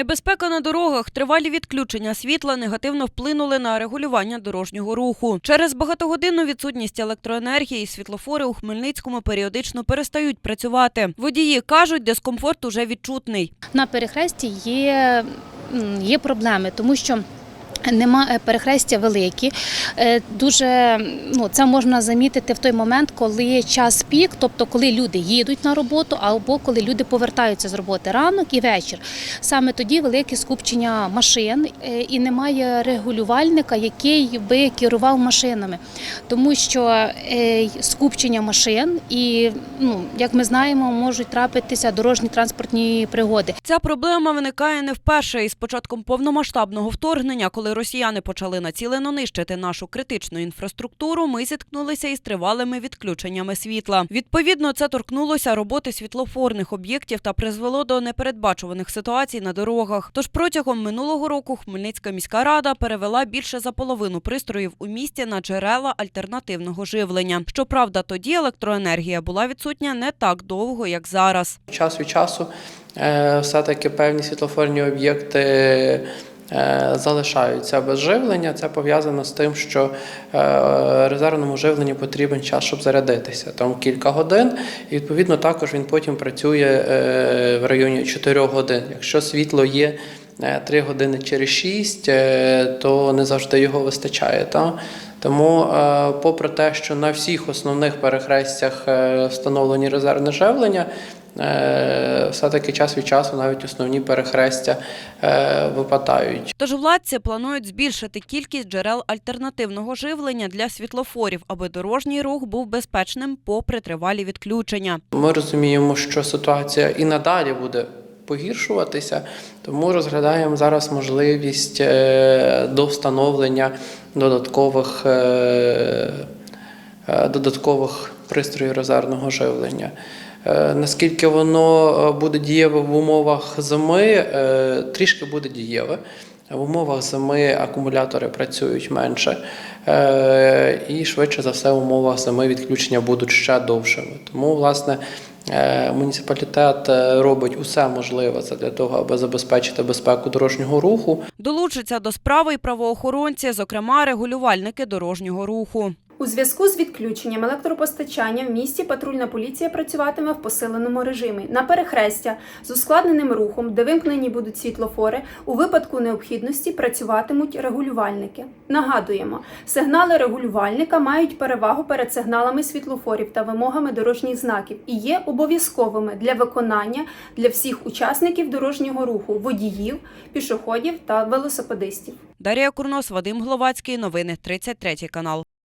Небезпека на дорогах, тривалі відключення світла негативно вплинули на регулювання дорожнього руху. Через багатогодинну відсутність електроенергії світлофори у Хмельницькому періодично перестають працювати. Водії кажуть, дискомфорт уже відчутний. На перехресті є, є проблеми, тому що. Нема е, перехрестя великі. Е, Дуже ну це можна замітити в той момент, коли час пік, тобто коли люди їдуть на роботу, або коли люди повертаються з роботи ранок і вечір. Саме тоді велике скупчення машин е, і немає регулювальника, який би керував машинами, тому що скупчення машин і ну як ми знаємо, можуть трапитися дорожні транспортні пригоди. Ця проблема виникає не вперше із початком повномасштабного вторгнення, коли росіяни почали націлено нищити нашу критичну інфраструктуру. Ми зіткнулися із тривалими відключеннями світла. Відповідно, це торкнулося роботи світлофорних об'єктів та призвело до непередбачуваних ситуацій на дорогах. Тож протягом минулого року Хмельницька міська рада перевела більше за половину пристроїв у місті на джерела альтернативного живлення. Щоправда, тоді електроенергія була відсутня не так довго, як зараз. Час від часу е, все-таки певні світлофорні об'єкти залишаються без живлення. Це пов'язано з тим, що е, резервному живленню потрібен час, щоб зарядитися. Там кілька годин, і відповідно також він потім працює е, в районі 4 годин. Якщо світло є. 3 години через 6, то не завжди його вистачає. Та? Тому, е, попри те, що на всіх основних перехрестях е, встановлені резервне живлення, е, все-таки час від часу навіть основні перехрестя е, випадають. Тож владці планують збільшити кількість джерел альтернативного живлення для світлофорів, аби дорожній рух був безпечним попри тривалі відключення. Ми розуміємо, що ситуація і надалі буде погіршуватися, тому розглядаємо зараз можливість е, до встановлення додаткових, е, е, додаткових пристроїв резервного живлення. Е, Наскільки воно е, буде дієве в умовах зими, е, трішки буде дієве. В умовах зими акумулятори працюють менше, е, і швидше за все в умовах зими відключення будуть ще довшими. Тому, власне, е, муніципалітет е, робить усе можливе для того, аби забезпечити безпеку дорожнього руху. Долучаться до справи й правоохоронці, зокрема регулювальники дорожнього руху. У зв'язку з відключенням електропостачання в місті патрульна поліція працюватиме в посиленому режимі на перехрестя з ускладненим рухом, де вимкнені будуть світлофори. У випадку необхідності працюватимуть регулювальники. Нагадуємо, сигнали регулювальника мають перевагу перед сигналами світлофорів та вимогами дорожніх знаків і є обов'язковими для виконання для всіх учасників дорожнього руху водіїв, пішоходів та велосипедистів. Дар'я Курнос, Вадим Гловацький. Новини 33 канал.